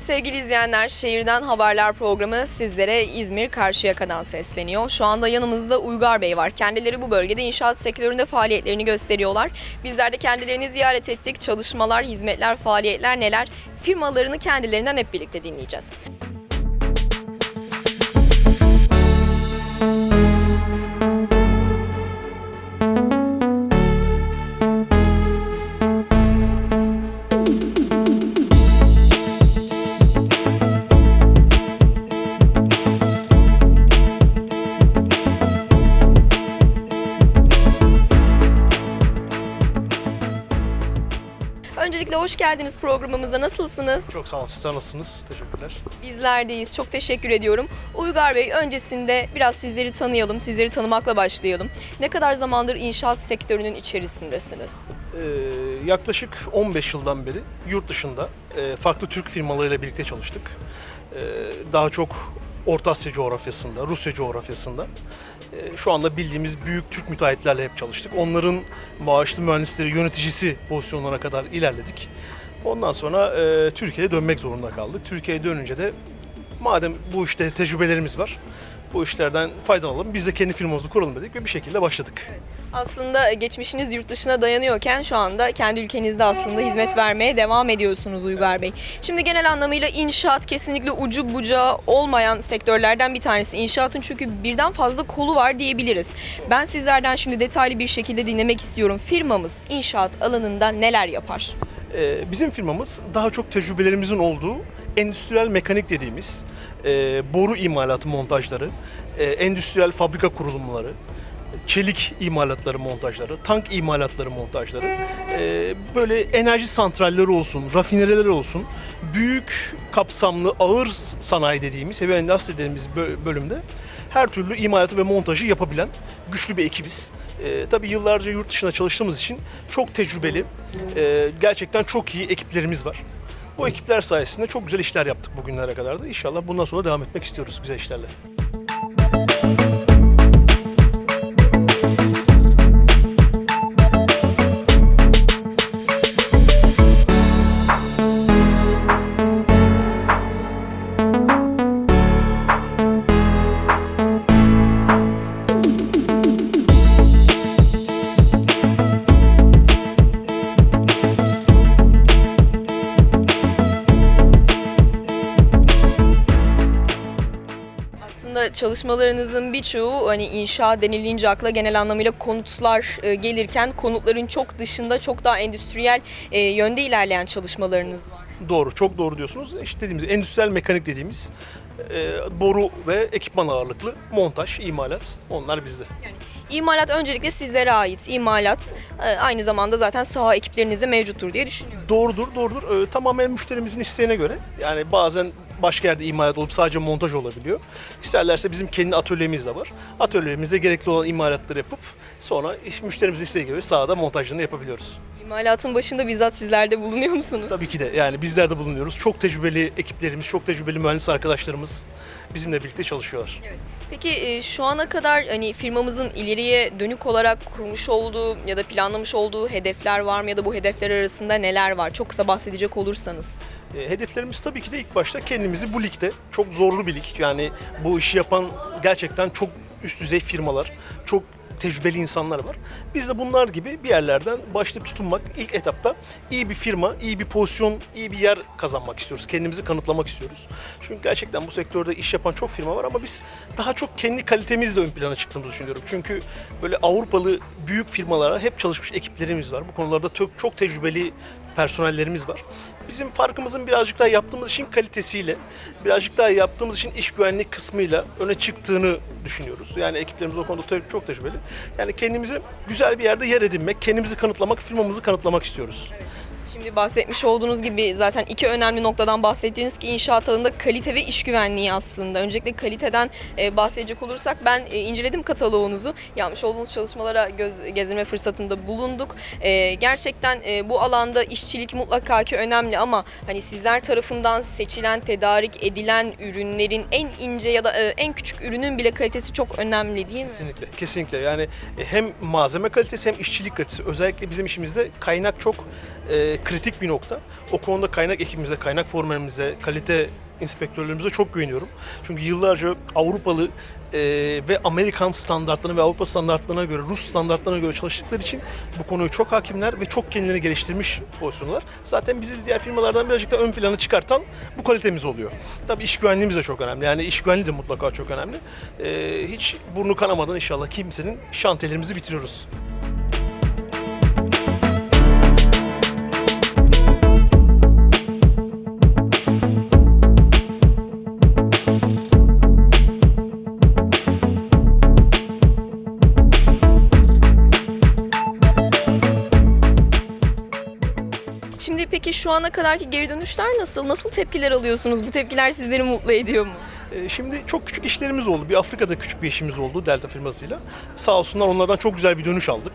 Evet sevgili izleyenler, Şehirden Haberler programı sizlere İzmir Karşıyaka'dan sesleniyor. Şu anda yanımızda Uygar Bey var. Kendileri bu bölgede inşaat sektöründe faaliyetlerini gösteriyorlar. Bizler de kendilerini ziyaret ettik. Çalışmalar, hizmetler, faaliyetler neler? Firmalarını kendilerinden hep birlikte dinleyeceğiz. Hoş geldiniz programımıza. Nasılsınız? Çok sağ olun. Sizler nasılsınız? Teşekkürler. Bizlerdeyiz. Çok teşekkür ediyorum. Uygar Bey öncesinde biraz sizleri tanıyalım. Sizleri tanımakla başlayalım. Ne kadar zamandır inşaat sektörünün içerisindesiniz? Ee, yaklaşık 15 yıldan beri yurt dışında e, farklı Türk firmalarıyla birlikte çalıştık. Ee, daha çok Orta Asya coğrafyasında, Rusya coğrafyasında. Ee, şu anda bildiğimiz büyük Türk müteahhitlerle hep çalıştık. Onların maaşlı mühendisleri, yöneticisi pozisyonlarına kadar ilerledik. Ondan sonra e, Türkiye'ye dönmek zorunda kaldık. Türkiye'ye dönünce de madem bu işte tecrübelerimiz var, bu işlerden faydalanalım. Biz de kendi firmamızı kuralım dedik ve bir şekilde başladık. Aslında geçmişiniz yurt dışına dayanıyorken şu anda kendi ülkenizde aslında hizmet vermeye devam ediyorsunuz Uygar Bey. Şimdi genel anlamıyla inşaat kesinlikle ucu bucağı olmayan sektörlerden bir tanesi. İnşaatın çünkü birden fazla kolu var diyebiliriz. Ben sizlerden şimdi detaylı bir şekilde dinlemek istiyorum. Firmamız inşaat alanında neler yapar? Ee, bizim firmamız daha çok tecrübelerimizin olduğu endüstriyel mekanik dediğimiz e, boru imalatı montajları, e, endüstriyel fabrika kurulumları, çelik imalatları montajları, tank imalatları montajları, e, böyle enerji santralleri olsun, rafinereleri olsun, büyük kapsamlı ağır sanayi dediğimiz, heavy industry dediğimiz bö- bölümde her türlü imalatı ve montajı yapabilen güçlü bir ekibiz. E, tabii yıllarca yurt dışında çalıştığımız için çok tecrübeli, e, gerçekten çok iyi ekiplerimiz var. Bu ekipler sayesinde çok güzel işler yaptık bugünlere kadar da. İnşallah bundan sonra devam etmek istiyoruz güzel işlerle. Aslında çalışmalarınızın birçoğu hani inşaat denilince akla genel anlamıyla konutlar e, gelirken konutların çok dışında çok daha endüstriyel e, yönde ilerleyen çalışmalarınız var. Doğru, çok doğru diyorsunuz. İşte dediğimiz endüstriyel mekanik dediğimiz e, boru ve ekipman ağırlıklı montaj, imalat onlar bizde. İmalat öncelikle sizlere ait. İmalat e, aynı zamanda zaten saha ekiplerinizde mevcuttur diye düşünüyorum. Doğrudur, doğrudur. Ee, tamamen müşterimizin isteğine göre. Yani bazen başka yerde imalat olup sadece montaj olabiliyor. İsterlerse bizim kendi atölyemiz de var. Atölyemizde gerekli olan imalatları yapıp sonra müşterimizin isteği gibi sahada montajlarını yapabiliyoruz. İmalatın başında bizzat sizler de bulunuyor musunuz? Tabii ki de yani bizler de bulunuyoruz. Çok tecrübeli ekiplerimiz, çok tecrübeli mühendis arkadaşlarımız bizimle birlikte çalışıyorlar. Peki e, şu ana kadar hani firmamızın ileriye dönük olarak kurmuş olduğu ya da planlamış olduğu hedefler var mı ya da bu hedefler arasında neler var? Çok kısa bahsedecek olursanız. E, hedeflerimiz tabii ki de ilk başta kendimizi bu ligde çok zorlu bir lig. Yani bu işi yapan gerçekten çok üst düzey firmalar, çok tecrübeli insanlar var. Biz de bunlar gibi bir yerlerden başlayıp tutunmak ilk etapta iyi bir firma, iyi bir pozisyon, iyi bir yer kazanmak istiyoruz. Kendimizi kanıtlamak istiyoruz. Çünkü gerçekten bu sektörde iş yapan çok firma var ama biz daha çok kendi kalitemizle ön plana çıktığımızı düşünüyorum. Çünkü böyle Avrupalı büyük firmalara hep çalışmış ekiplerimiz var. Bu konularda çok, çok tecrübeli personellerimiz var. Bizim farkımızın birazcık daha yaptığımız işin kalitesiyle, birazcık daha yaptığımız işin iş güvenliği kısmıyla öne çıktığını düşünüyoruz. Yani ekiplerimiz o konuda çok tecrübeli. Yani kendimize güzel bir yerde yer edinmek, kendimizi kanıtlamak, firmamızı kanıtlamak istiyoruz. Şimdi bahsetmiş olduğunuz gibi zaten iki önemli noktadan bahsettiğiniz ki inşaat alanında kalite ve iş güvenliği aslında. Öncelikle kaliteden e, bahsedecek olursak ben e, inceledim kataloğunuzu. Yapmış olduğunuz çalışmalara göz gezdirme fırsatında bulunduk. E, gerçekten bu alanda işçilik mutlaka ki önemli ama hani sizler tarafından seçilen, tedarik edilen ürünlerin en ince ya da en küçük ürünün bile kalitesi çok önemli değil mi? Kesinlikle, kesinlikle. Yani hem malzeme kalitesi hem işçilik kalitesi. Özellikle bizim işimizde kaynak çok kritik bir nokta. O konuda kaynak ekibimize, kaynak formörümüze, kalite inspektörlerimize çok güveniyorum. Çünkü yıllarca Avrupalı e, ve Amerikan standartlarına ve Avrupa standartlarına göre, Rus standartlarına göre çalıştıkları için bu konuyu çok hakimler ve çok kendilerini geliştirmiş pozisyonlar. Zaten bizi diğer firmalardan birazcık daha ön plana çıkartan bu kalitemiz oluyor. Tabii iş güvenliğimiz de çok önemli. Yani iş güvenliği de mutlaka çok önemli. E, hiç burnu kanamadan inşallah kimsenin şantiyelerimizi bitiriyoruz. Şu ana kadarki geri dönüşler nasıl? Nasıl tepkiler alıyorsunuz? Bu tepkiler sizleri mutlu ediyor mu? Ee, Şimdi çok küçük işlerimiz oldu. Bir Afrika'da küçük bir işimiz oldu Delta firmasıyla. Sağ olsunlar onlardan çok güzel bir dönüş aldık.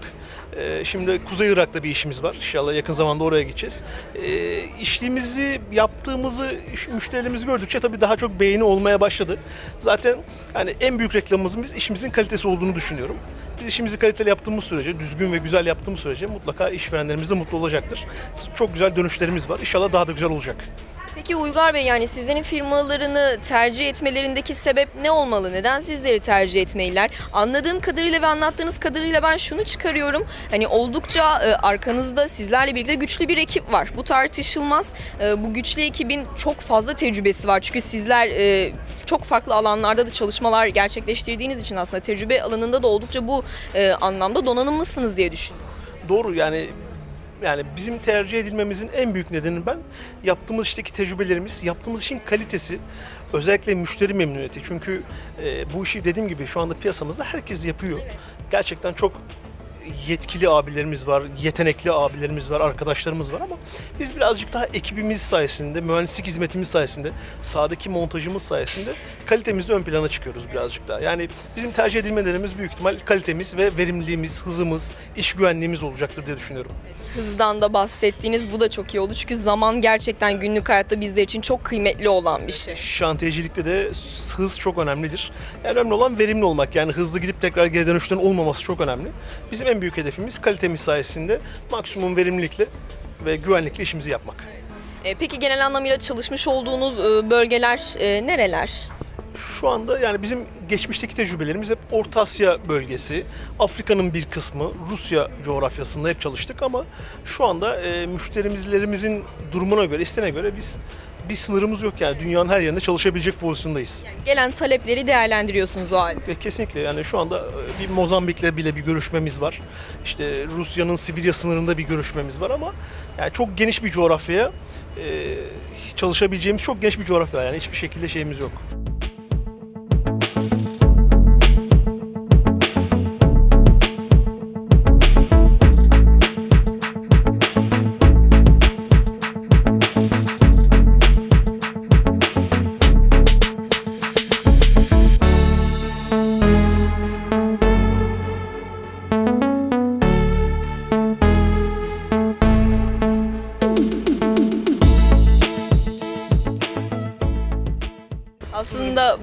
Ee, Şimdi Kuzey Irak'ta bir işimiz var. İnşallah yakın zamanda oraya gideceğiz. Ee, İşliğimizi, yaptığımızı müşterilerimiz gördükçe tabii daha çok beğeni olmaya başladı. Zaten hani en büyük reklamımızın biz işimizin kalitesi olduğunu düşünüyorum. Biz işimizi kaliteli yaptığımız sürece, düzgün ve güzel yaptığımız sürece mutlaka işverenlerimiz de mutlu olacaktır. Çok güzel dönüşlerimiz var. İnşallah daha da güzel olacak. Peki Uygar Bey yani sizlerin firmalarını tercih etmelerindeki sebep ne olmalı? Neden sizleri tercih etmeliler? Anladığım kadarıyla ve anlattığınız kadarıyla ben şunu çıkarıyorum. Hani oldukça e, arkanızda sizlerle birlikte güçlü bir ekip var. Bu tartışılmaz. E, bu güçlü ekibin çok fazla tecrübesi var. Çünkü sizler e, çok farklı alanlarda da çalışmalar gerçekleştirdiğiniz için aslında tecrübe alanında da oldukça bu e, anlamda donanımlısınız diye düşünüyorum. Doğru yani yani bizim tercih edilmemizin en büyük nedeni ben yaptığımız işteki tecrübelerimiz, yaptığımız işin kalitesi, özellikle müşteri memnuniyeti. Çünkü e, bu işi dediğim gibi şu anda piyasamızda herkes yapıyor. Gerçekten çok yetkili abilerimiz var, yetenekli abilerimiz var, arkadaşlarımız var ama biz birazcık daha ekibimiz sayesinde, mühendislik hizmetimiz sayesinde, sahadaki montajımız sayesinde kalitemizde ön plana çıkıyoruz birazcık daha. Yani bizim tercih edilmelerimiz büyük ihtimal kalitemiz ve verimliliğimiz, hızımız, iş güvenliğimiz olacaktır diye düşünüyorum. Hızdan da bahsettiğiniz bu da çok iyi oldu. Çünkü zaman gerçekten günlük hayatta bizler için çok kıymetli olan bir şey. Şantiyecilikte de hız çok önemlidir. Yani önemli olan verimli olmak. Yani hızlı gidip tekrar geri dönüşlerin olmaması çok önemli. Bizim en büyük hedefimiz kalitemiz sayesinde maksimum verimlilikle ve güvenlikle işimizi yapmak. E, peki genel anlamıyla çalışmış olduğunuz e, bölgeler e, nereler? Şu anda yani bizim geçmişteki tecrübelerimiz hep Orta Asya bölgesi, Afrika'nın bir kısmı, Rusya coğrafyasında hep çalıştık ama şu anda e, müşterimizlerimizin durumuna göre, isteğine göre biz bir sınırımız yok yani dünyanın her yerinde çalışabilecek pozisyondayız. Gelen talepleri değerlendiriyorsunuz o halde. Ve kesinlikle yani şu anda e, bir Mozambik'le bile bir görüşmemiz var. İşte Rusya'nın Sibirya sınırında bir görüşmemiz var ama yani çok geniş bir coğrafyaya e, çalışabileceğimiz çok geniş bir coğrafya yani hiçbir şekilde şeyimiz yok.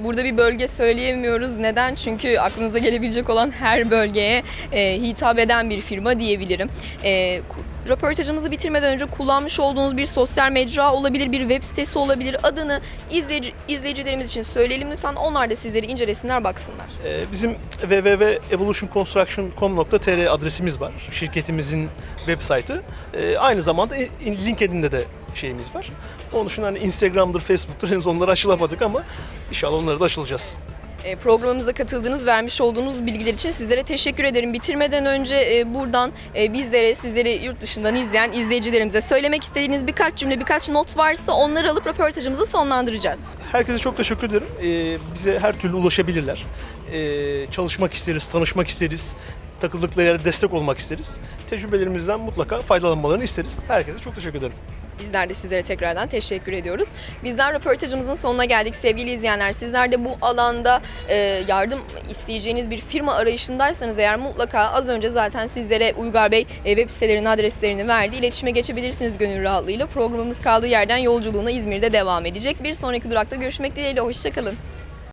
Burada bir bölge söyleyemiyoruz. Neden? Çünkü aklınıza gelebilecek olan her bölgeye e, hitap eden bir firma diyebilirim. E, röportajımızı bitirmeden önce kullanmış olduğunuz bir sosyal mecra olabilir, bir web sitesi olabilir. Adını izleyici, izleyicilerimiz için söyleyelim lütfen. Onlar da sizleri incelesinler, baksınlar. E, bizim www.evolutionconstruction.com.tr adresimiz var. Şirketimizin web saytı. E, aynı zamanda in- LinkedIn'de de şeyimiz var. Onun dışında hani Instagram'dır, Facebook'tur henüz onları aşılamadık ama inşallah onları da aşılacağız. E, programımıza katıldığınız, vermiş olduğunuz bilgiler için sizlere teşekkür ederim. Bitirmeden önce e, buradan e, bizlere, sizleri yurt dışından izleyen izleyicilerimize söylemek istediğiniz birkaç cümle, birkaç not varsa onları alıp röportajımızı sonlandıracağız. Herkese çok teşekkür ederim. Bize her türlü ulaşabilirler. Çalışmak isteriz, tanışmak isteriz. Takıldıkları yerde destek olmak isteriz. Tecrübelerimizden mutlaka faydalanmalarını isteriz. Herkese çok teşekkür ederim. Bizler de sizlere tekrardan teşekkür ediyoruz. Bizler röportajımızın sonuna geldik sevgili izleyenler. Sizler de bu alanda e, yardım isteyeceğiniz bir firma arayışındaysanız eğer mutlaka az önce zaten sizlere Uygar Bey e, web sitelerinin adreslerini verdi. İletişime geçebilirsiniz gönül rahatlığıyla. Programımız kaldığı yerden yolculuğuna İzmir'de devam edecek. Bir sonraki durakta görüşmek dileğiyle. Hoşçakalın.